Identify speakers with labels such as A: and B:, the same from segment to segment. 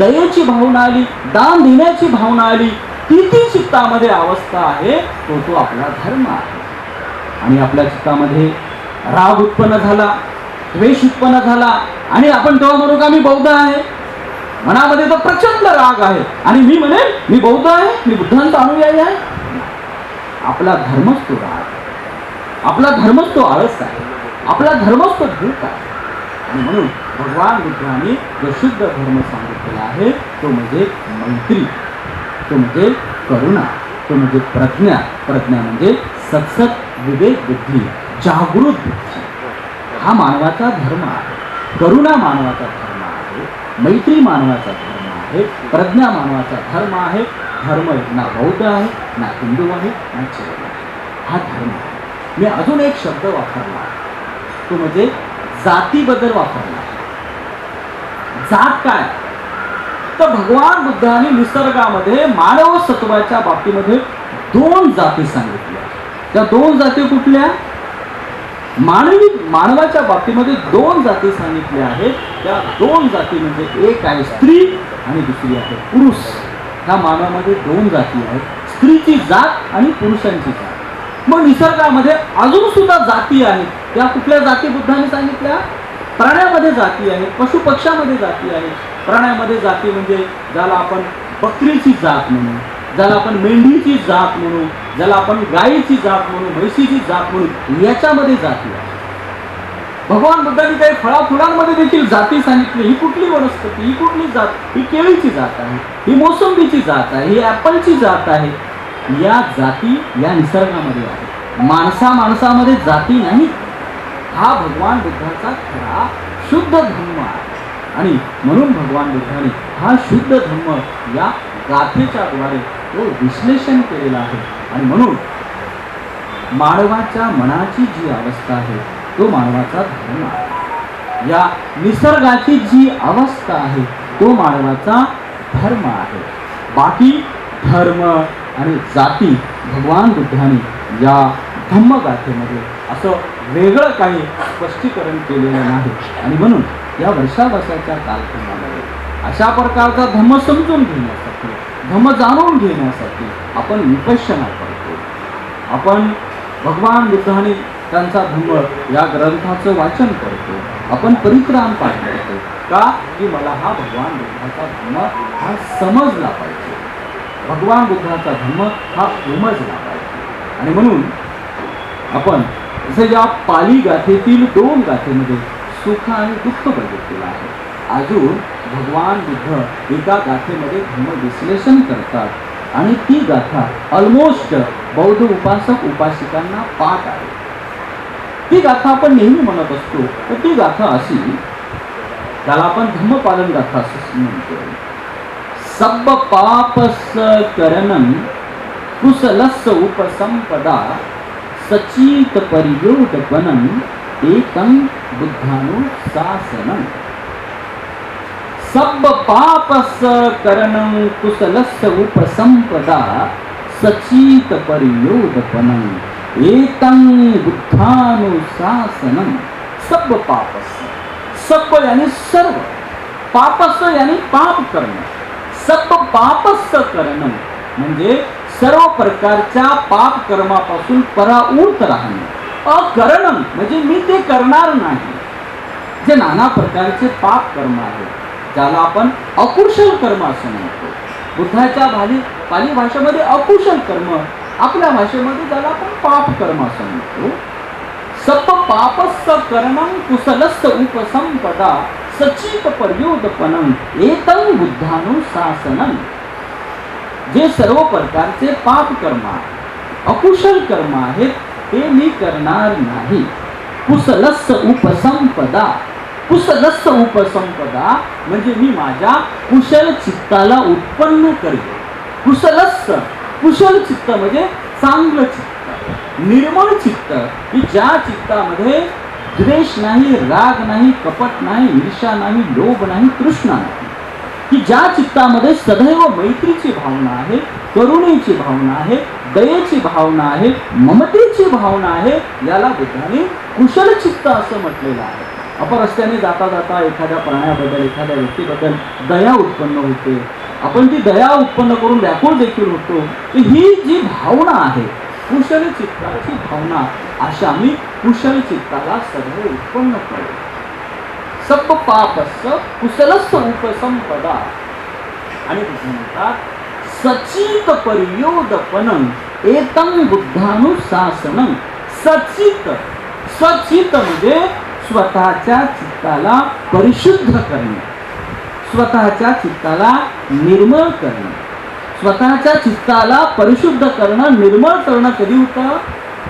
A: दयेची भावना आली दान देण्याची भावना आली ती ती चित्तामध्ये अवस्था आहे तो तो आपला धर्म आहे. आणि आपल्या चित्तामध्ये राग उत्पन्न झाला द्वेष उत्पन्न झाला आणि आपण तेव्हा म्हणू का मी बौद्ध आहे मनामध्ये तो प्रचंड राग आहे. आणि मी म्हणेन मी बौद्ध आहे मी बुद्धांचा अनुयायी आहे. आपला धर्मच तो राग आपला धर्मच तो आळस आहे. आपला धर्मच तो भूक आहे. आणि म्हणून भगवान बुद्धाने जो शुद्ध धर्म सांगितलेला आहे. तो म्हणजे मैत्री. तो म्हणजे करुणा. तो म्हणजे प्रज्ञा. प्रज्ञा म्हणजे सत्सत विवेक बुद्धी. जागृत बुद्धी. हा मानवाचा धर्म आहे. करुणा मानवाचा धर्म आहे. मैत्री मानवाचा धर्म आहे. प्रज्ञा मानवाचा धर्म आहे. धर्म ना बौद्ध आहे ना हिंदू आहे ना जैन आहे. हा धर्म आहे. मी अजून एक शब्द वापरला तो म्हणजे जातीबद्दल वापरला जात काय? तर भगवान बुद्धाने निसर्गामध्ये मानव सत्वाच्या बाबतीमध्ये दोन जाती सांगितल्या. त्या दोन जाती कुठल्या? मानवी मानवाच्या बाबतीमध्ये दोन जाती सांगितल्या आहेत. त्या दोन जाती म्हणजे एक आहे स्त्री आणि दुसरी आहे पुरुष. ह्या मानवामध्ये दोन जाती आहेत. स्त्रीची जात आणि पुरुषांची जात. मग निसर्गामध्ये अजून सुद्धा जाती आहेत. त्या कुठल्या जाती बुद्धाने सांगितल्या? प्राण्यामध्ये जाती आहे पशुपक्ष्यामध्ये जाती आहे. प्राण्यामध्ये जाती म्हणजे ज्याला आपण बकरीची जात म्हणू ज्याला आपण मेंढीची जात म्हणू ज्याला आपण गायीची जात म्हणू म्हैसीची जात म्हणू याच्यामध्ये जाती आहे. भगवान बुद्धांनी काही फळा फुलांमध्ये देखील जाती सांगितली. ही कुठली वनस्पती ही कुठली जात? ही केळीची जात आहे ही मोसंबीची जात आहे ही ॲपलची जात आहे. या जाती या निसर्गामध्ये आहे माणसा माणसामध्ये जाती नाही. हा भगवान बुद्धाचा खरा शुद्ध धर्म आहे. आणि म्हणून भगवान बुद्धाने हा शुद्ध धर्म या गाथेच्या द्वारे तो विश्लेषण केलेला आहे. आणि म्हणून मानवाच्या मनाची जी अवस्था आहे तो मानवाचा धर्म आहे. या निसर्गाची जी अवस्था आहे तो मानवाचा धर्म आहे. बाकी धर्म आणि जाती भगवान बुद्धाने या धम्मगाथेमध्ये असं वेगळं काही स्पष्टीकरण केलेलं नाही. आणि म्हणून या वर्षावसाच्या कालखंडामध्ये अशा प्रकारचा धम्म समजून घेण्यासाठी धम्म जाणून घेण्यासाठी आपण विपश्यना करतो आपण भगवान बुद्धाने त्यांचा धम्म या ग्रंथाचं वाचन करतो. आपण परिक्राम पाठ करतो का? की मला हा भगवान बुद्धाचा धम्म हा समजला पाहिजे. भगवान बुद्धाचा धम्म हा उमजला पाहिजे. आणि म्हणून आपण जसं या पाली गाथेतील दोन गाथेमध्ये सुख आणि दुःख बघितलेलं आहे. अजून भगवान बुद्ध एका गाथेमध्ये धर्म विश्लेषण करतात आणि ती गाथा ऑलमोस्ट बौद्ध उपासक उपासिकांना पाठ आहे. ती गाथा आपण नेहमी म्हणत असतो तर ती गाथा अशी त्याला आपण धम्मपालन गाथा असं म्हणतो. सब पापस करणं कुशलस उपसंपदा सचित एकं बुद्धानुशासनं सब पापस करणं कुशलस्य उपसंपदा सचित परियोदपनं एकं बुद्धानुशासनं सब पापस। सब यानी सर्व। पापस यानी पाप करणं। सब पापस करणं। म्हणजे सर्व प्रकारच्या पाप कर्मापासून पराऊत राहणे. अकरणम म्हणजे मी ते करणार नाही. जे नाना प्रकारचे पाप कर्म आहेत ज्याला आपण अकुशल कर्म असं म्हणतो. बुद्धाच्या भाली पाली भाषेमध्ये अकुशल कर्म आपल्या भाषेमध्ये ज्याला आपण पाप कर्म असं म्हणतो. सप पापस्स करणं कुशलस्स उपसंपदा सचित पर्योदपनं एतं बुद्धानुशासनं जे सर्व प्रकारचे पाप कर्म आहे अकुशल कर्म आहेत ते मी करणार नाही. कुसलस्स उपसंपदा. कुसलस्स उपसंपदा म्हणजे मी माझ्या कुशल चित्ताला उत्पन्न करेन. कुशलस्स कुशल चित्त म्हणजे चांगलं चित्त. निर्मळ चित्त की ज्या चित्तामध्ये द्वेष नाही राग नाही कपट नाही ईर्षा नाही लोभ नाही तृष्णा नाही. की ज्या चित्तामध्ये सदैव मैत्रीची भावना आहे करुणेची भावना आहे दयेची भावना आहे ममतेची भावना आहे याला बुद्धाने कुशल चित्त असं म्हटलेलं आहे. आपण रस्त्याने जाता जाता एखाद्या प्राण्याबद्दल एखाद्या व्यक्तीबद्दल दया उत्पन्न होते. आपण ती दया उत्पन्न करून व्याकुळ देखील होतो की ही जी भावना आहे कुशल चित्ताची भावना अशा आम्ही कुशल चित्ताला सगळे उत्पन्न करू सब पापस कुशलस्थ उपसंपदा आणि म्हणतात सचित पर्योदपनं एतं बुद्धानुशासनं सचित सचित म्हणजे स्वतःच्या चित्ताला परिशुद्ध करणे स्वतःच्या चित्ताला निर्मळ करणे स्वतःच्या चित्ताला परिशुद्ध करणं निर्मळ करणं कधी होतं?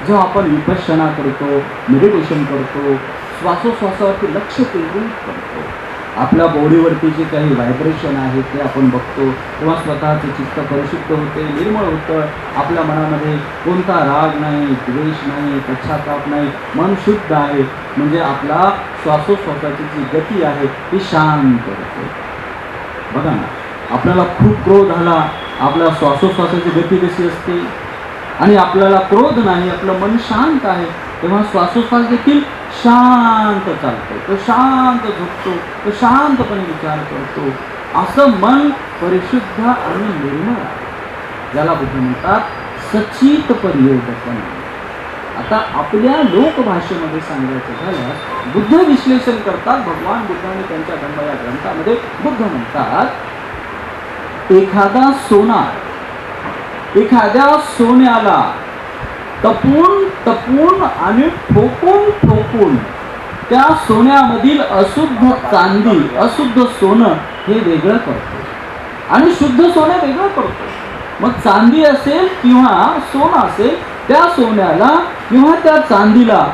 A: जेव्हा आपण विपश्यना करतो मेडिटेशन करतो श्वासोश्वासावरती लक्ष केंद्रित करतो. आपल्या बॉडीवरती जे काही व्हायब्रेशन आहे ते आपण बघतो. तेव्हा स्वतःचे चित्त परिशुद्ध होते निर्मळ होतं. आपल्या मनामध्ये कोणता राग नाही द्वेष नाही पश्चाताप नाही. मन शुद्ध आहे. म्हणजे आपला श्वासोश्वासाची जी गती आहे ती शांत होते. बघा ना आपल्याला खूप क्रोध आला. आपल्या श्वासोश्वासाची गती कशी असते? आणि आपल्याला क्रोध नाही आपलं मन शांत आहे. तेव्हा श्वासोश्वास देखील शांत चालतो तो शांत झोपतो तो शांतपणे विचार करतो. असं मन परिशुद्ध आणि निर्मळ आहे. ज्याला बुद्ध म्हणतात सचित परियोगपण आता आपल्या लोकभाषेमध्ये सांगायचं झाल्यास बुद्ध विश्लेषण करतात भगवान बुद्धाने त्यांच्या धर्म या ग्रंथामध्ये. बुद्ध म्हणतात एखादा सोनार एखाद्या सोन्याला तपून तपून आणि ठोकून ठोकून त्या सोन्यामधील अशुद्ध चांदी अशुद्ध सोनं हे वेगळं करतो. आणि शुद्ध सोनं वेगळं करतो. मग चांदी असेल किंवा सोनं असेल त्या सोन्याला किंवा त्या चांदीला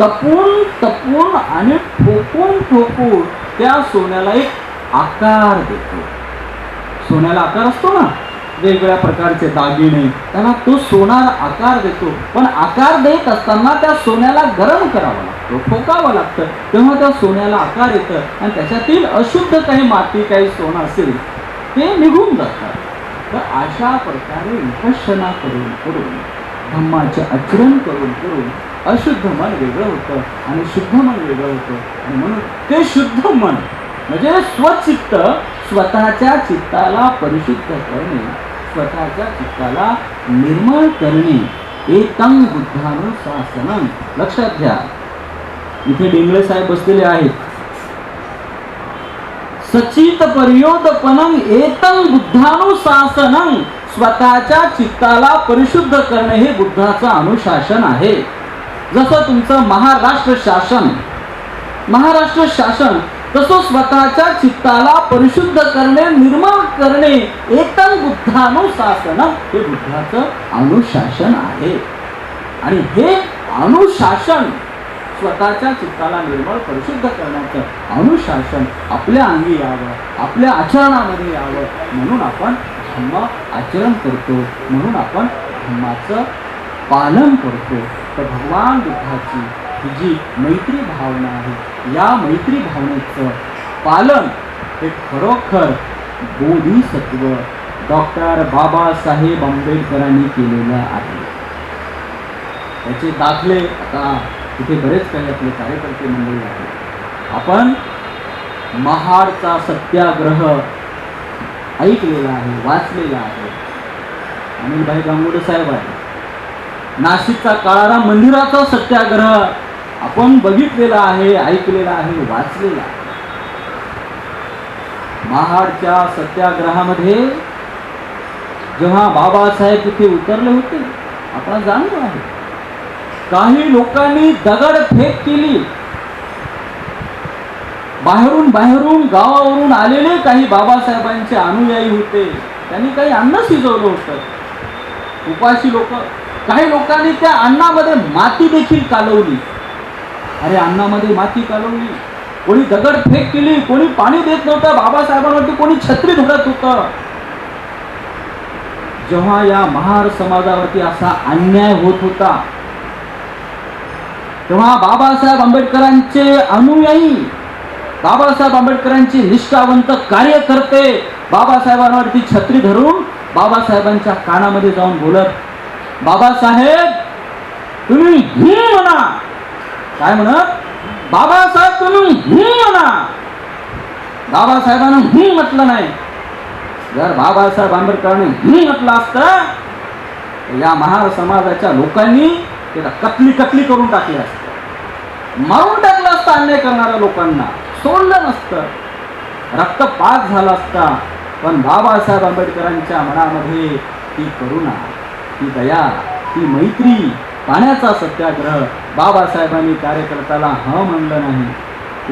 A: तपून तपून आणि ठोकून ठोकून त्या सोन्याला एक आकार देतो. सोन्याला आकार असतो ना? वेगवेगळ्या प्रकारचे दागिने. त्यांना तो सोनार आकार देतो. पण आकार देत असताना त्या सोन्याला गरम करावं लागतं ठोकावं लागतं. तेव्हा त्या सोन्याला आकार येतं आणि त्याच्यातील अशुद्ध काही माती काही सोनं असेल ते निघून जातात तर अशा प्रकारे विकसना करून करून धम्माचे आचरण करून करून अशुद्ध मन वेगळं होतं आणि शुद्ध मन वेगळं होतं. आणि म्हणून ते शुद्ध मन म्हणजे स्वचित्त स्वतःच्या चित्ताला परिशुद्ध करणे स्वतःच्या चित्ताला निर्मळ करणे. एतं बुद्धानुशासन लक्षात घ्या. इथे डिंगळे साहेब बसलेले आहेत. सचित पर्योदपनं एतं बुद्धानुशासन स्वतःच्या चित्ताला परिशुद्ध करणे हे बुद्धाचं अनुशासन आहे. जसं तुमचं महाराष्ट्र शासन. महाराष्ट्र शासन तसं स्वतःच्या चित्ताला परिशुद्ध करणे निर्मळ करणे एतं बुद्धानुशासन हे बुद्धाचं अनुशासन आहे. आणि हे अनुशासन स्वतःच्या चित्ताला निर्मळ परिशुद्ध करण्याचं अनुशासन आपल्या अंगी यावं आपल्या आचरणामध्ये यावं म्हणून आपण धम्म आचरण करतो म्हणून आपण धम्माचं पालन करतो. तर भगवान बुद्धाची जी मैत्री भावना आहे. या मैत्री भावनेचं पालन हे खरोखर बोधिसत्व डॉक्टर बाबासाहेब आंबेडकरांनी केलेलं आहे. त्याचे दाखले आता तिथे बरेच काही आपले कार्यकर्ते मंडळी आहेत. आपण महाडचा सत्याग्रह ऐकलेला आहे वाचलेला आहे. अनिलभाई गांगुडे साहेब आहे नाशिकचा काळाराम मंदिराचा सत्याग्रह आपण बघितलेला आहे ऐकलेला आहे वाचलेला आहे. महाडच्या सत्याग्रहामध्ये जेव्हा बाबासाहेब तिथे उतरले होते आपण जाणलो आहे. काही लोकांनी दगड फेक केली. बाहेरून बाहेरून गावावरून आलेले काही बाबासाहेबांचे अनुयायी होते. त्यांनी काही अन्न शिजवलं होतं. उपाशी लोक काही लोकांनी त्या अन्नामध्ये माती देखील कालवली. अरे अन्नामध्ये माती कालवली. कोणी दगड फेक केली कोणी पाणी देत नव्हतं. बाबासाहेबांवरती कोणी छत्री धरत होतं. जेव्हा या महार समाजावरती असा अन्याय होत होता तेव्हा बाबासाहेब आंबेडकरांचे अनुयायी बाबासाहेब आंबेडकरांचे निष्ठावंत कार्यकर्ते बाबासाहेबांवरती छत्री धरून बाबासाहेबांच्या कानामध्ये जाऊन बोलत बाबासाहेब तुम्ही म्हणा. काय म्हणत? बाबासाहेब तुम्ही हम्म म्हणा. बाबासाहेबांना हम्म म्हटलं नाही. जर बाबासाहेब आंबेडकरांनी हम्म म्हटलं असतं या महार समाजाच्या लोकांनी त्याला कतली कतली करून टाकली असत. मारून टाकलं असतं अन्याय करणाऱ्या लोकांना. सोडलं नसतं. रक्तपात झाला असता. पण बाबासाहेब आंबेडकरांच्या मनामध्ये ती करुणा ती दया ती मैत्री पाण्याचा सत्याग्रह बाबासाहेबांनी कार्यकर्त्याला ह म्हणलं नाही.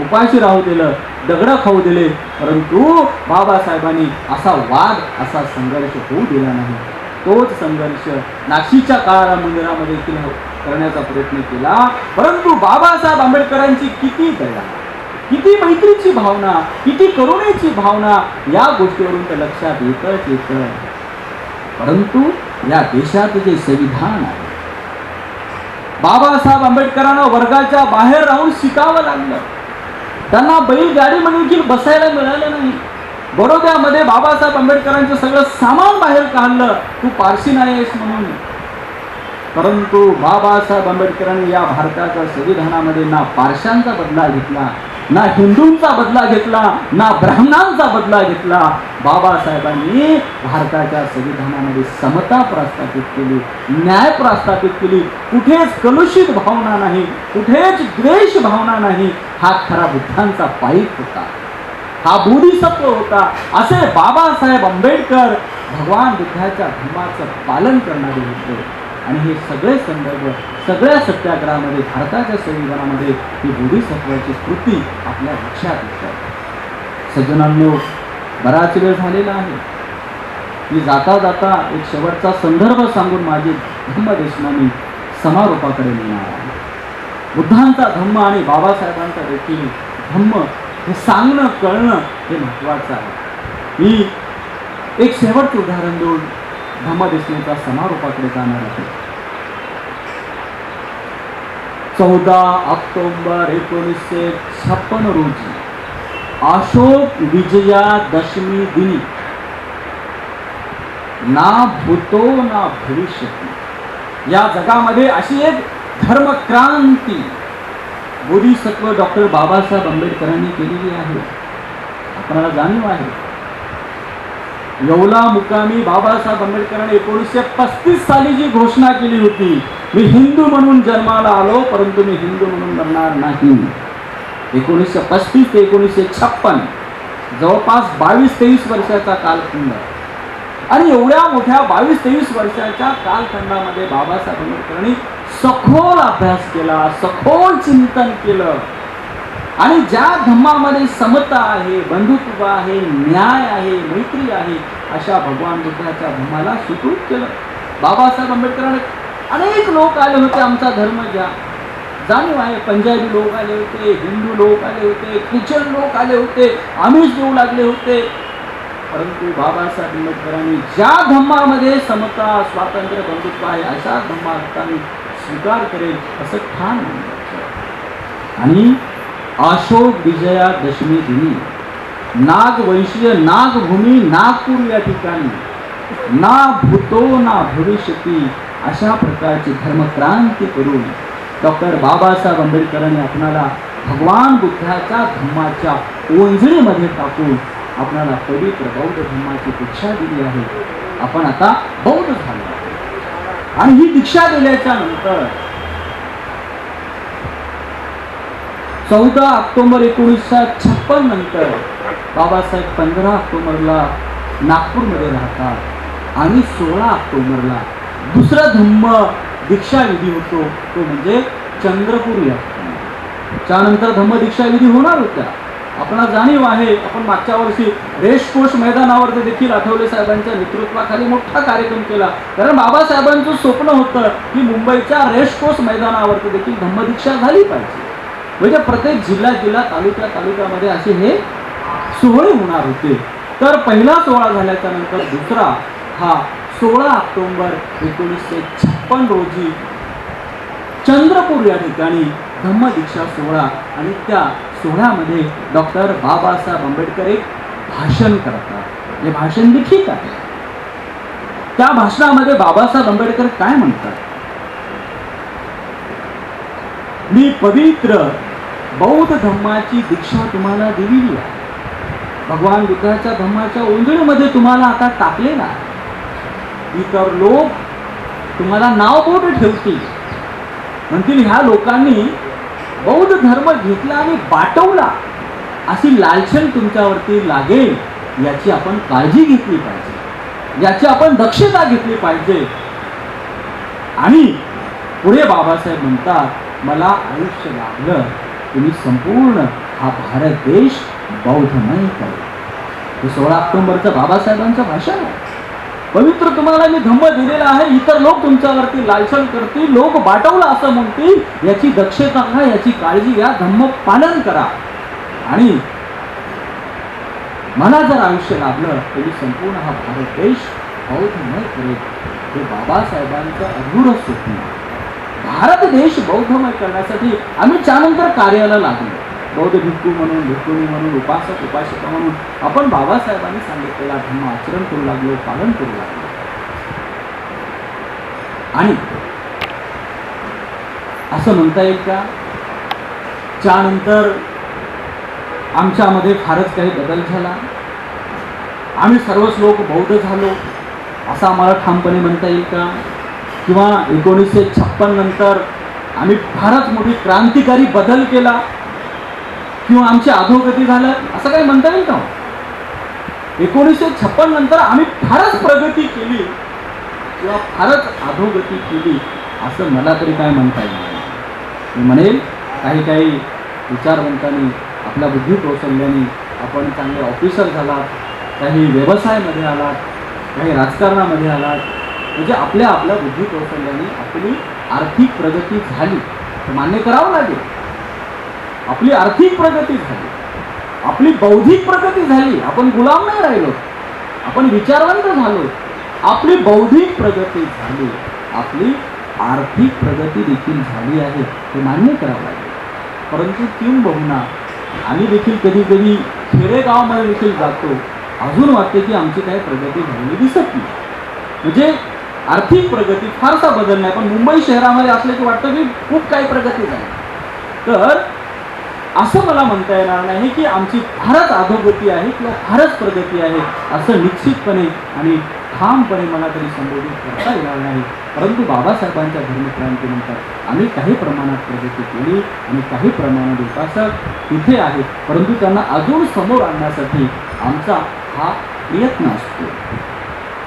A: उपाशी राहू दिलं दगडं खाऊ दिले परंतु बाबासाहेबांनी असा वाद असा संघर्ष होऊ दिला नाही. तोच संघर्ष नाशिकच्या काळा मंदिरामध्ये देखील हो, करण्याचा प्रयत्न केला. परंतु बाबासाहेब आंबेडकरांची किती दया किती मैत्रीची भावना किती करुणेची भावना या गोष्टीवरून तर लक्षात येतच येतं. परंतु या देशात जे संविधान आहे बाबासाहेब आंबेडकरांना वर्गाच्या बाहेर राहून शिकावं लागलं. त्यांना बैलगाडीमध्ये देखील बसायला मिळालं नाही. बडोद्यामध्ये बाबासाहेब आंबेडकरांचं सगळं सामान बाहेर काढलं. तू पारशी नाही आहेस म्हणून. परंतु बाबासाहेब आंबेडकरांनी या भारताच्या संविधानामध्ये ना पारशांचा बदला घेतला ना हिंदूंचा बदला घेतला ना ब्राह्मणांचा बदला घेतला. बाबासाहेबांनी भारताच्या संविधानामध्ये समता प्रस्थापित केली न्याय प्रस्थापित केली. कुठेच कलुषित भावना नाही कुठेच द्वेष भावना नाही. हा खरा बुद्धांचा पाईप होता. हा बोधिसत्व होता. असे बाबासाहेब आंबेडकर भगवान बुद्धाच्या धर्माचं पालन करणारे होते. आणि हे सगळे संदर्भ सगळ्या सत्याग्रहामध्ये भारताच्या संविधानामध्ये ही बोधिसत्वाची कृती आपल्या लक्षात येतात सज्जनांनो बराच वेळ झालेला आहे. मी जाता जाता एक शेवटचा संदर्भ सांगून माझी धम्मदेशनामी समारोपाकडे नेणार आहे. बुद्धांचा धम्म आणि बाबासाहेबांचा देखील धम्म हे सांगणं कळणं हे महत्त्वाचं आहे. मी एक शेवटचं उदाहरण देऊन धम्मदेशनेचा समारोपाकडे जाणार आहे. चौदा ऑक्टोबर एकोणीसशे छप्पन रोजी अशोक विजयादशमी दिनी ना भूतो ना भविष्यती. या जगामध्ये अशी एक धर्मक्रांती बोधिसत्व डॉक्टर बाबासाहेब आंबेडकरांनी केलेली आहे. आपल्याला जाणीव आहे. येवला मुकामी बाबासाहेब आंबेडकरांनी एकोणीसशे पस्तीस साली जी घोषणा केली होती मी हिंदू म्हणून जन्माला आलो परंतु मी हिंदू म्हणून बनणार नाही. एकोणीसशे पस्तीस ते एकोणीसशे छप्पन जवळपास बावीस तेवीस वर्षाचा कालखंड. आणि एवढ्या मोठ्या बावीस तेवीस वर्षाच्या कालखंडामध्ये बाबासाहेब आंबेडकरांनी सखोल अभ्यास केला सखोल चिंतन केलं. आणि ज्या धम्मामध्ये समता आहे बंधुत्व आहे न्याय आहे मैत्री आहे अशा भगवान बुद्धाच्या धम्माला स्वीकृत केलं. बाबासाहेब आंबेडकरांनी अनेक लोक आले होते आमचा धर्म ज्या. जाणीव आहे पंजाबी लोक आले होते हिंदू लोक आले होते ख्रिश्चन लोक आले होते आमिष देऊ लागले होते. परंतु बाबासाहेब आंबेडकरांनी ज्या धम्मामध्ये समता स्वातंत्र्य बंधुत्व आहे अशा धम्मा स्वीकार करेल असं ठाण आणि अशोक विजया दशमी दिनी नागवंशीय नागभूमी नागपूर या ठिकाणी. ना भूतो ना भविष्यती अशा प्रकारची धर्मक्रांती करून डॉक्टर बाबासाहेब आंबेडकरांनी आपणाला भगवान बुद्धाच्या धम्माच्या ओंजळीमध्ये टाकून आपणाला पवित्र बौद्ध धर्माची दीक्षा दिली आहे. आपण आता बौद्ध झालो आणि ही दीक्षा दिल्याच्या नंतर चौदा ऑक्टोबर एकोणीसशे छप्पन नंतर बाबासाहेब पंधरा ऑक्टोबरला नागपूरमध्ये राहतात आणि सोळा ऑक्टोबरला दुसरा धम्म दीक्षा विधी होतो तो म्हणजे चंद्रपूर या त्यानंतर धम्म दीक्षा विधी होणार होत्या. आपला जाणीव आहे आपण मागच्या वर्षी रेसकोर्स मैदानावर देखील आठवले साहेबांच्या नेतृत्वाखाली मोठा कार्यक्रम केला. कारण बाबासाहेबांचं स्वप्न होतं की मुंबईच्या रेसकोर्स मैदानावरती देखील धम्मदीक्षा झाली पाहिजे. म्हणजे प्रत्येक जिल्हा जिल्हा तालुक्या तालुक्यामध्ये असे हे सोहळे होणार होते. तर पहिला सोहळा झाल्याच्यानंतर दुसरा हा सोळा ऑक्टोंबर एकोणीसशे छप्पन रोजी चंद्रपूर या ठिकाणी धम्मदीक्षा सोहळा आणि त्या सोहळ्यामध्ये डॉक्टर बाबासाहेब आंबेडकर एक भाषण करतात. हे भाषण देखील आहे. त्या भाषणामध्ये बाबासाहेब आंबेडकर काय म्हणतात? मी पवित्र बौद्ध धम्माची दीक्षा तुम्हाला दिलेली आहे. भगवान बुद्धाच्या धम्माच्या ओंजळीमध्ये तुम्हाला आता टाकले ना इतर लोक तुम्हाला नाव बोट ठेवतील? म्हणतील ह्या लोकांनी बौद्ध धर्म घेतला आणि बाटवला. अशी लालछन तुमच्यावरती लागेल याची आपण काळजी घेतली पाहिजे. याची आपण दक्षता घेतली पाहिजे. आणि पुढे बाबासाहेब म्हणतात मला आयुष्य लागलं. तुम्ही संपूर्ण हा भारत देश बौद्धमय करा हे सोळा ऑक्टोबरचं बाबासाहेबांचं भाषण आहे. पवित्र तुम्हाला मी धम्म दिलेला आहे इतर लोक तुमच्यावरती लालसण करतील लोक बाटवला असं म्हणतील याची दक्षता घ्या याची काळजी घ्या धम्म पालन करा. आणि मला जर आयुष्य लाभलं तरी संपूर्ण हा भारत देश बौद्धमय करेल. हे बाबासाहेबांचं अधुरच स्वप्न आहे. भारत देश बौद्धमय करण्यासाठी आम्ही त्यानंतर कार्याला लागलो. बौद्ध भिक्खू म्हणून भिक्खुनी म्हणून उपासक उपासिका म्हणून आपण बाबासाहेबांनी सांगितलेला धर्म आचरण करू लागलो पालन करू लागलो. आणि असं म्हणता येईल का? त्यानंतर आमच्यामध्ये फारच काही बदल झाला. आम्ही सर्वच लोक बौद्ध झालो असं आम्हाला ठामपणे म्हणता येईल का? किंवा एकोणीसशे छप्पन नंतर आम्ही फारच मोठी क्रांतिकारी बदल केला. किंवा आमची अधोगती झालं. असं काही म्हणता येईल का हो? एकोणीसशे छप्पन नंतर आम्ही फारच प्रगती केली. किंवा फारच अधोगती केली. असं मला तरी काय म्हणता येईल? मी म्हणेल काही काही विचारवंतांनी आपल्या बुद्धी कौशल्याने आपण चांगले ऑफिसर झालात. काही व्यवसायामध्ये आलात. काही राजकारणामध्ये आलात. म्हणजे आपल्या आपल्या बुद्धी कौशल्याने आपली आर्थिक प्रगती झाली तर मान्य करावं लागेल. आपली आर्थिक प्रगती झाली आपली बौद्धिक प्रगती झाली आपण गुलाम नाही राहिलो. आपण विचारवंत झालो. आपली बौद्धिक प्रगती झाली आपली आर्थिक प्रगती देखील झाली आहे हे मान्य करावं लागेल. परंतु किंबहुना आम्ही देखील कधी कधी खेडेगावामध्ये देखील जातो. अजून वाटते की आमची काही प्रगती झालेली दिसत नाही. म्हणजे आर्थिक प्रगती फारसा बदल नाही पण मुंबई शहरामध्ये असलं की वाटतं की खूप काही प्रगती झाली. तर असं मला म्हणता येणार नाही की आमची फारच अधोगती आहे किंवा फारच प्रगती आहे असं निश्चितपणे आणि ठामपणे मला तरी संबोधित करता येणार नाही. परंतु बाबासाहेबांच्या धर्मक्रांतीनंतर आम्ही काही प्रमाणात प्रगती केली आणि काही प्रमाणात उपासक तिथे आहेत परंतु त्यांना अजून समोर आणण्यासाठी आमचा हा प्रयत्न असतो.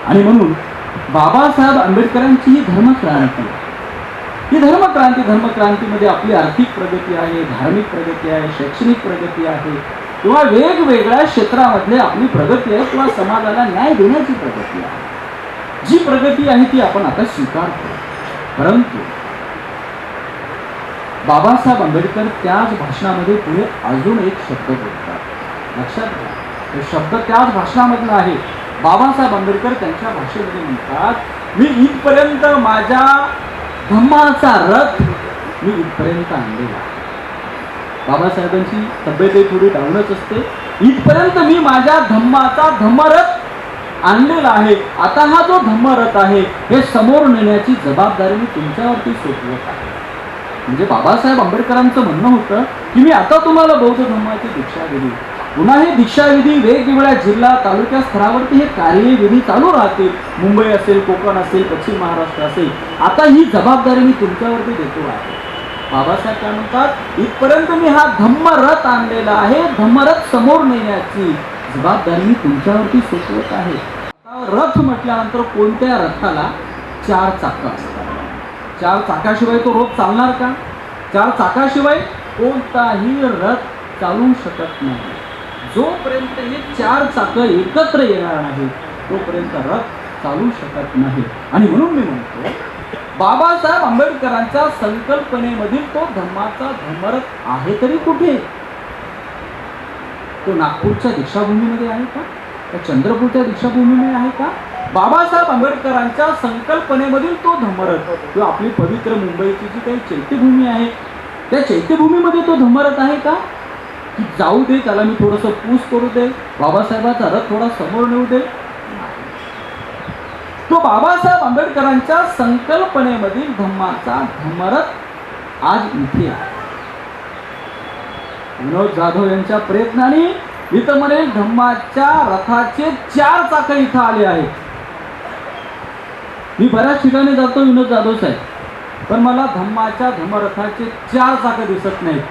A: आणि म्हणून बाबासाहेब आंबेडकरांची ही धर्मक्रांती. ही धर्मक्रांती धर्मक्रांतीमध्ये आपली आर्थिक प्रगती आहे धार्मिक प्रगती आहे शैक्षणिक प्रगती आहे किंवा वेगवेगळ्या क्षेत्रामधले आपली प्रगती आहे किंवा समाजाला न्याय देण्याची प्रगती आहे. जी प्रगती आहे ती आपण आता स्वीकारतो. परंतु बाबासाहेब आंबेडकर त्याच भाषणामध्ये पुढे अजून एक शब्द बोलतात. लक्षात घ्या शब्द त्याच भाषणामधला आहे. बाबासाहेब आंबेडकर त्यांच्या भाषेमध्ये म्हणतात मी इथपर्यंत माझ्या धम्माचा रथ मी इथपर्यंत आणलेला आहे. बाबासाहेबांची तब्येतही थोडी डाऊनच असते. इथपर्यंत मी माझ्या धम्माचा धम्मरथ आणलेला आहे. आता हा जो धम्मरथ आहे हे समोर नेण्याची जबाबदारी मी तुमच्यावरती सोपवत आहे. म्हणजे बाबासाहेब आंबेडकरांचं म्हणणं होतं की मी आता तुम्हाला बौद्ध धर्माची दीक्षा दिली. पुन्हा हे दीक्षाविधी वेगवेगळ्या जिल्हा तालुक्या स्तरावरती हे कार्यविधी चालू राहतील. मुंबई असेल कोकण असेल पश्चिम महाराष्ट्र असेल. आता ही जबाबदारी मी तुमच्यावरती देतो आहे. बाबासाहेब काय म्हणतात? इथपर्यंत मी हा धम्मरथ आणलेला आहे. धम्मरथ समोर नेण्याची जबाबदारी मी तुमच्यावरती सोपवत आहे. रथ म्हटल्यानंतर कोणत्या रथाला चार चाका असतात? चार चाकाशिवाय तो रोप चालणार का? चार चाकाशिवाय कोणताही रथ चालू शकत नाही. जोपर्यंत हे चार चाकं एकत्र येणार नाही तोपर्यंत रथ चालू शकत नाही. आणि म्हणून मी म्हणतो बाबासाहेब आंबेडकरांच्या संकल्पनेमधील तो धम्माचा धर्मरथ आहे तरी कुठे? तो नागपूरच्या दीक्षाभूमीमध्ये आहे का? त्या चंद्रपूरच्या दीक्षाभूमीमध्ये आहे का? बाबासाहेब आंबेडकरांच्या संकल्पनेमधील तो धमरत किंवा आपली पवित्र मुंबईची जी काही चैत्यभूमी आहे त्या चैत्यभूमीमध्ये तो धम्मरथ आहे का? की जाऊ दे त्याला मी थोडंसं पूस करू दे. बाबासाहेबाचा रथ थोडा समोर नेऊ दे. तो बाबासाहेब आंबेडकरांच्या संकल्पनेमधील धम्माचा धम्मरथ आज इथे आहे. विनोद जाधव यांच्या प्रयत्नाने इथं म्हणे धम्माच्या रथाचे चार चाक इथं आले आहेत. मी बऱ्याच ठिकाणी जातो विनोद जाधव साहेब पण मला धम्माच्या धम्मरथाचे चार चाक दिसत नाहीत.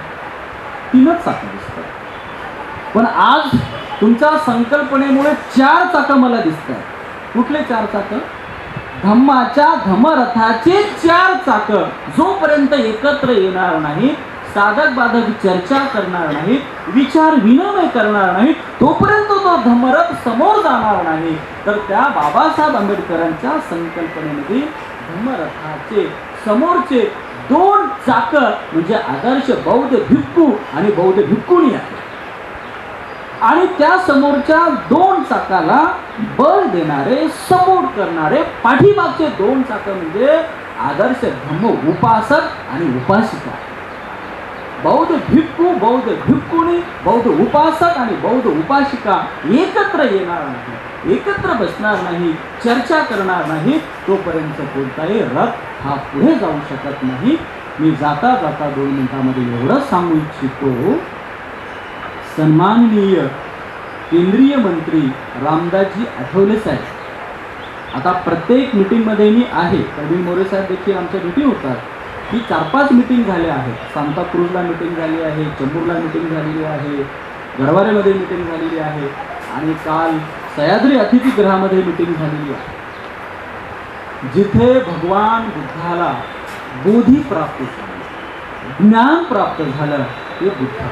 A: तीनच चाक दिसत पण आज तुमच्या संकल्पनेमुळे चार चाकं मला दिसत आहेत कुठले चार चाकं? धम्माच्या धमरथाचे चार चाकं. जोपर्यंत एकत्र येणार नाही साधक बाधक चर्चा करणार नाहीत विचार विनिमय करणार नाहीत तोपर्यंत तो धमरथ समोर जाणार नाही. तर त्या बाबासाहेब आंबेडकरांच्या संकल्पनेमध्ये धमरथाचे समोरचे दोन चाक म्हणजे आदर्श बौद्ध भिक्खू आणि बौद्ध भिक्खुणी आहे आणि त्या समोरच्या दोन चाकाला बळ देणारे सपोर्ट करणारे पाठीमागचे दोन चाक म्हणजे आदर्श धम्म उपासक आणि उपासिका. बौद्ध भिक्खू बौद्ध भिक्खुनी बौद्ध उपासक आणि बौद्ध उपासिका एकत्र येणार नाही एकत्र बसणार नाही चर्चा करणार नाही तोपर्यंत कोणताही रथ हा पुढे जाऊ शकत नाही. मी जाता जाता दोन मिनिटांमध्ये एवढंच सांगू इच्छितो. सन्माननीय केंद्रीय मंत्री रामदासजी आठवले साहेब. आता प्रत्येक मिटिंगमध्ये मी आहे प्रवीण मोरे साहेब देखील आमच्या मिटिंग होतात. ही चार पाच मिटिंग झाल्या आहेत. सांताक्रूजला मिटिंग झाली आहे चंबूरला मिटिंग झालेली आहे गरवारेमध्ये मिटिंग झालेली आहे आणि काल सह्याद्री अतिथीगृहामध्ये मिटिंग झालेली आहे. जिथे भगवान बुद्धाला बोधी प्राप्त झाली. ज्ञान प्राप्त झालं ते बुद्ध.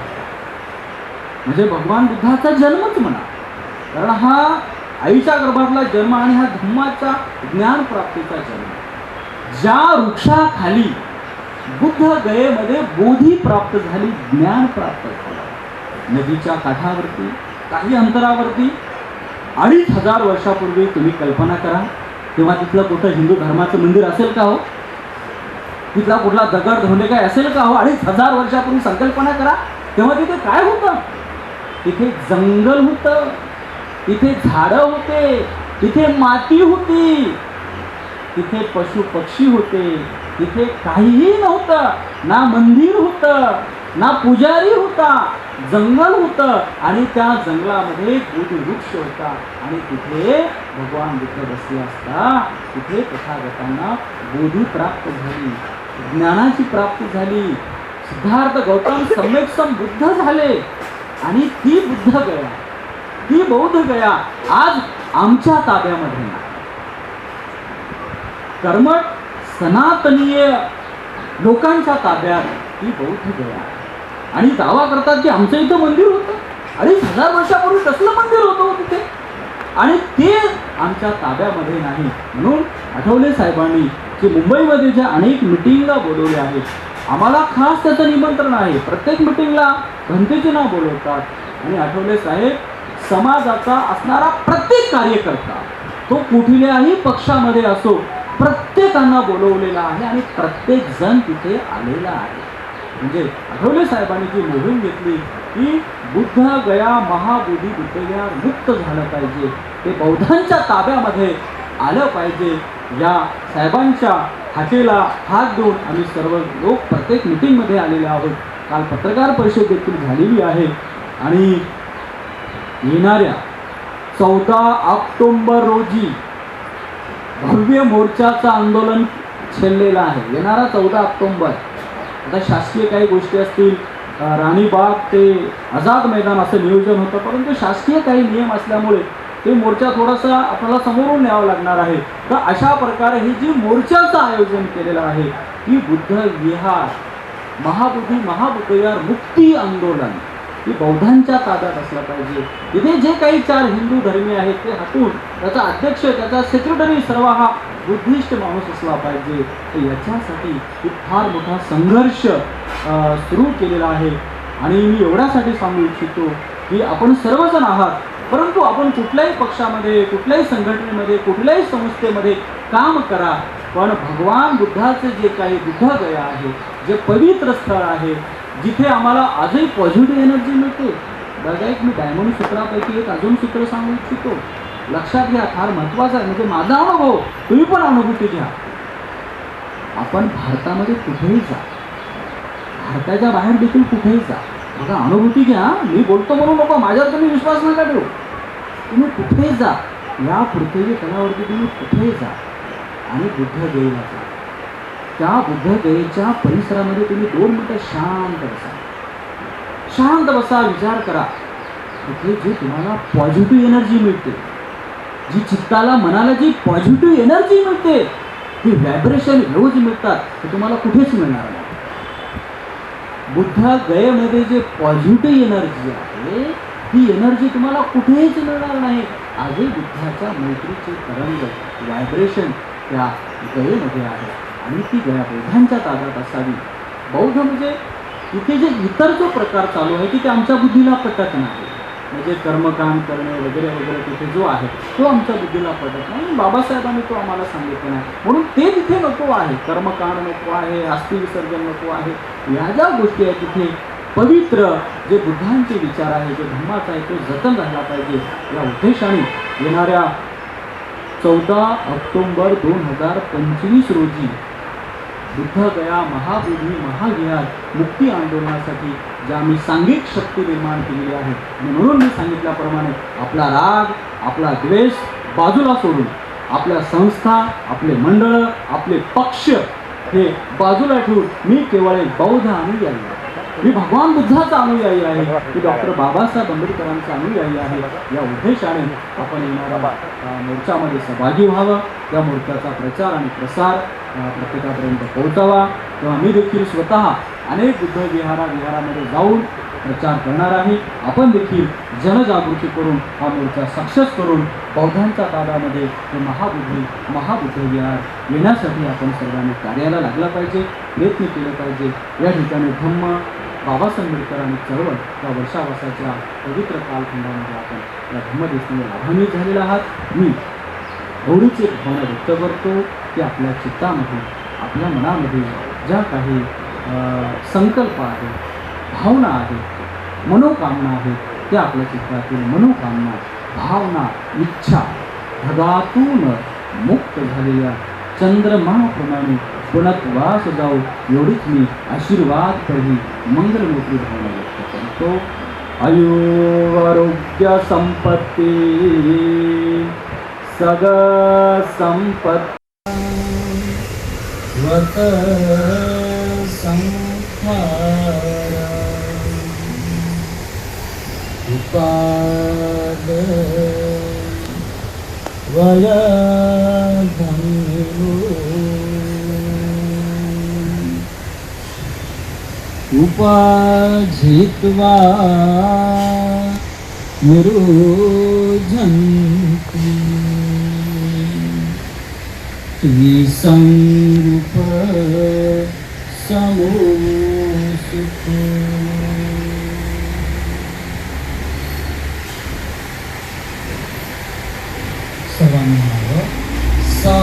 A: म्हणजे भगवान बुद्धाचा जन्मच म्हणा. कारण हा आईच्या गर्भातला जन्म आणि हा धम्माचा ज्ञान प्राप्तीचा जन्म. ज्या वृक्षाखाली बुद्ध गयेमध्ये बोधी प्राप्त झाली ज्ञान प्राप्त झालं. नदीच्या काठावरती काही अंतरावरती अडीच हजार वर्षापूर्वी तुम्ही कल्पना करा. तेव्हा तिथलं कुठं हिंदू धर्माचं मंदिर असेल का हो? तिथला कुठला दगड धोंडे काय असेल का हो? अडीच हजार वर्षापूर्वी संकल्पना करा. तेव्हा तिथे काय होतं? इथे जंगल होतं इथे झाडं होते तिथे माती होती तिथे पशु पक्षी होते तिथे काहीही नव्हतं ना मंदिर होतं ना पुजारी होता जंगल होतं आणि त्या जंगलामध्ये बोधी वृक्ष होता. आणि तिथे भगवान बुद्ध बसले असता तिथे तथागतांना बोधी प्राप्त झाली ज्ञानाची प्राप्ती झाली. सिद्धार्थ गौतम सम्यक बुद्ध झाले. आणि ती बुद्ध गया. ती बौद्ध गया आज आमच्या ताब्यामध्ये नाही. कर्मठ सनातनीय लोकांच्या ताब्यात ती बौद्ध गया. आणि दावा करतात की आमचं इथं मंदिर होतं. अडीच हजार वर्षापूर्वी कसलं मंदिर होतं हो तिथे. आणि ते आमच्या ताब्यामध्ये नाही. म्हणून आठवले साहेबांनी की मुंबईमध्ये ज्या अनेक मिटिंगला बोलवल्या आहेत आम्हाला खास त्याचं निमंत्रण आहे. प्रत्येक मिटिंगला घंटेचे नाव बोलवतात. आणि आठवले साहेब समाजाचा असणारा प्रत्येक कार्यकर्ता तो कुठल्याही पक्षामध्ये असो प्रत्येकांना बोलवलेला आहे आणि प्रत्येक जण तिथे आलेला आहे. म्हणजे आठवले साहेबांनी जी मोहीम घेतली की बुद्ध गया महाबोधी बुद्धया मुक्त झालं पाहिजे. ते बौद्धांच्या ताब्यामध्ये आलं पाहिजे. या साहेबांच्या हाकेला हात देऊन आम्ही सर्व लोक प्रत्येक मिटिंगमध्ये आलेले आहोत. काल पत्रकार परिषद देखील झालेली आहे. आणि येणाऱ्या चौदा ऑक्टोंबर रोजी भव्य मोर्चाचं आंदोलन छेडलेलं आहे. येणारा चौदा ऑक्टोंबर. आता शासकीय काही गोष्टी असतील राणीबाग ते आझाद मैदान असं नियोजन होतं परंतु शासकीय काही नियम असल्यामुळे ते मोर्चा थोडासा आपल्याला समोरून न्यावा लागणार आहे. तर अशा प्रकारे हे जी मोर्चाचं आयोजन केलेलं आहे ही बुद्ध विहार महाबुद्धी महाबुद्धविहार मुक्ती आंदोलन ही बौद्धांच्या ताब्यात असलं पाहिजे. इथे जे काही चार हिंदू धर्मी आहेत ते हटून त्याचा अध्यक्ष त्याचा सेक्रेटरी सर्व हा बुद्धिस्ट माणूस असला पाहिजे. तर याच्यासाठी एक फार मोठा संघर्ष सुरू केलेला आहे. आणि मी एवढ्यासाठी सांगू इच्छितो की आपण सर्वजण आहात. परंतु आपण कुठल्याही पक्षामध्ये कुठल्याही संघटनेमध्ये कुठल्याही संस्थेमध्ये काम करा. पण भगवान बुद्धाचे जे काही बुद्धगया आहे जे पवित्र स्थळ आहे जिथे आम्हाला आजही पॉझिटिव्ह एनर्जी मिळते. बघा एक मी डायमंड सूत्रापैकी एक अजून सूत्र सांगू इच्छितो. लक्षात घ्या फार महत्त्वाचं आहे. म्हणजे माझा अनुभव तुम्ही पण अनुभूती घ्या. आपण भारतामध्ये कुठेही जा. भारताच्या बाहेर देखील कुठेही जा. बघा अनुभूती घ्या. मी बोलतो म्हणून नको. माझ्यावर तुम्ही विश्वास नका ठेवू. तुम्ही कुठेही जा. या पृथ्वी तलावरती तुम्ही कुठेही जा. आणि बुद्धगयेला जा. त्या बुद्धगयेच्या परिसरामध्ये तुम्ही दोन मिनटं शांत बसा. शांत बसा विचार करा. तिथे जी तुम्हाला पॉझिटिव्ह एनर्जी मिळते जी चित्ताला मनाला जी पॉझिटिव्ह एनर्जी मिळते ती व्हायब्रेशन रोज मिळतात ते तुम्हाला कुठेच मिळणार नाही. बुद्ध गयेमध्ये जे पॉझिटिव्ह एनर्जी आहे ती एनर्जी तुम्हाला कुठेच मिळणार नाही. आजही बुद्धाच्या मैत्रीचे तरंग व्हायब्रेशन त्या गयेमध्ये आहे. आणि ती गया बौद्धांच्या ताब्यात असावी. बौद्ध म्हणजे इथे जे इतर जो प्रकार चालू आहे की ते आमच्या बुद्धीला पटत नाही. म्हणजे कर्मकांड करणे वगैरे वगैरे तिथे जो आहे तो आमच्या बुद्धीला पडत नाही. आणि बाबासाहेबांनी तो आम्हाला सांगितलं नाही. म्हणून ते तिथे नको आहे. कर्मकांड नको आहे अस्थिविसर्जन नको आहे. या ज्या गोष्टी आहेत तिथे पवित्र जे बुद्धांचे विचार आहे जो धर्माचा आहे तो जतन राहिला पाहिजे. या उद्देशाने येणाऱ्या चौदा ऑक्टोंबर दोन हजार पंचवीस रोजी बुद्धगया महाबोधी महाविहार मुक्ती आंदोलनासाठी ज्या आम्ही सांघिक शक्ती निर्माण केलेली आहे म्हणून मी सांगितल्याप्रमाणे आपला राग आपला द्वेष बाजूला सोडून आपल्या संस्था आपले मंडळ आपले पक्ष हे बाजूला ठेवून मी केवळ एक बौद्ध आणि यायला मी भगवान बुद्धाचा अनुयायी आहे. मी डॉक्टर बाबासाहेब आंबेडकरांचा अनुयायी आहे. या उद्देशाने आपण येणाऱ्या मोर्चामध्ये सहभागी व्हावं. त्या मोर्चाचा प्रचार आणि प्रसार प्रत्येकापर्यंत पोहोचावा. तेव्हा मी देखील स्वतः अनेक बुद्ध विहारा विहारामध्ये जाऊन प्रचार करणार आहे. आपण देखील जनजागृती करून हा मोर्चा सक्सेस करून बौद्धांच्या ताब्यामध्ये हे महाबुद्धी महाबुद्ध विहार येण्यासाठी आपण सर्वांनी कार्याला लागला पाहिजे प्रयत्न केले पाहिजे. या ठिकाणी धम्म बाबासाहेब आंबेडकर आणि चळवळ या वर्षावासाच्या पवित्र कालखंडामध्ये आपण या धम्मदेशने लाभान्वित झालेला आहात. मी एवढीच एक भावना व्यक्त करतो की आपल्या चित्तामध्ये आपल्या मनामध्ये ज्या काही संकल्प आहेत भावना आहेत मनोकामना आहेत त्या आपल्या चित्रातील मनोकामना भावना इच्छा ढगातून मुक्त झालेल्या चंद्रमाप्रमाणे पुनत्वास जाऊ एवढीच मी आशीर्वाद करी मंगलमूर्ती भावना व्यक्त करतो आयु आरोग्य संपत्ती सग संपत्ती। वत संहारा। उपाद। वय। उपाझित्वा निरुझन्ति विसङ्रूप समोसुख सर्वांनी सा